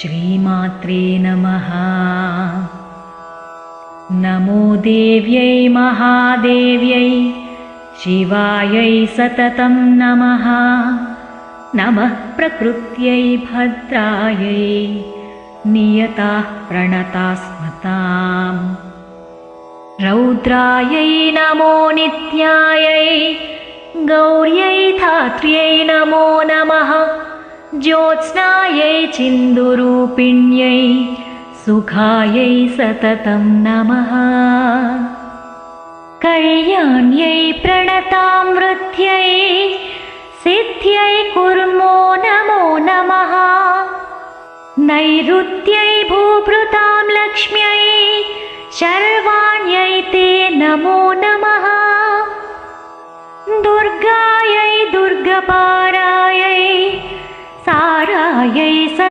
श्रीमात्रे नमः। नमो देव्यै महादेव्यै शिवायै सततं नमः। नमः प्रकृत्यै भद्रायै नियताः प्रणता स्मताम् रौद्रायै नमो नित्यायै गौर्यै धात्र्यै नमो नमः ज्योत्स्नायै चिन्दुरूपिण्यै सुखायै सततं नमः। कल्याण्यै प्रणतां वृद्ध्यै सिद्ध्यै कुर्मो नमो नमः। नैऋत्यै भूभृतां लक्ष्म्यै शर्वाण्यै ते नमो नमः। दुर्गायै दुर्गपारायै y esa